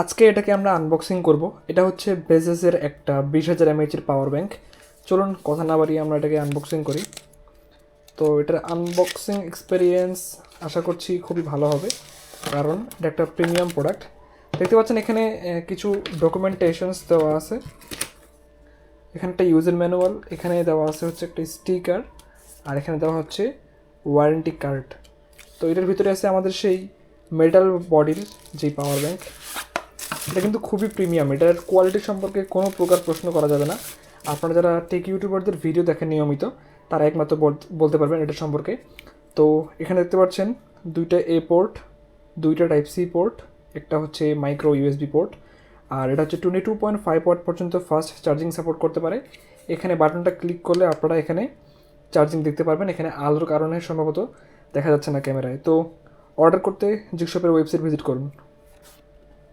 আজকে এটাকে আমরা আনবক্সিং করব। এটা হচ্ছে বেজেসের একটা বিশ হাজার এমএইচের পাওয়ার ব্যাঙ্ক চলুন, কথা না বাড়িয়ে আমরা এটাকে আনবক্সিং করি। তো এটার আনবক্সিং এক্সপিরিয়েন্স আশা করছি খুবই ভালো হবে, কারণ এটা একটা প্রিমিয়াম প্রোডাক্ট দেখতে পাচ্ছেন এখানে কিছু ডকুমেন্টেশনস দেওয়া আছে। এখানে একটা ইউজার ম্যানুয়াল এখানে দেওয়া আছে হচ্ছে একটা স্টিকার আর এখানে দেওয়া হচ্ছে ওয়ারেন্টি কার্ড তো এটার ভিতরে আছে আমাদের সেই মেটাল বডির যেই পাওয়ার ব্যাংক এটা কিন্তু খুবই প্রিমিয়াম এটার কোয়ালিটি সম্পর্কে কোনো প্রকার প্রশ্ন করা যাবে না। আপনারা যারা টেক ইউটিউবারদের ভিডিও দেখেন নিয়মিত, তারা একমাত্র বল- বলতে পারবেন এটা সম্পর্কে। তো এখানে দেখতে পাচ্ছেন, দুইটা এ পোর্ট দুইটা টাইপ সি পোর্ট একটা হচ্ছে মাইক্রো ইউএসবি পোর্ট আর এটা হচ্ছে twenty two point five watt পর্যন্ত ফাস্ট চার্জিং সাপোর্ট করতে পারে। এখানে বাটনটা ক্লিক করলে আপনারা এখানে চার্জিং দেখতে পারবেন। এখানে আলোর কারণে সম্ভবত দেখা যাচ্ছে না ক্যামেরায়। তো অর্ডার করতে জিকশপের ওয়েবসাইট ভিজিট করুন।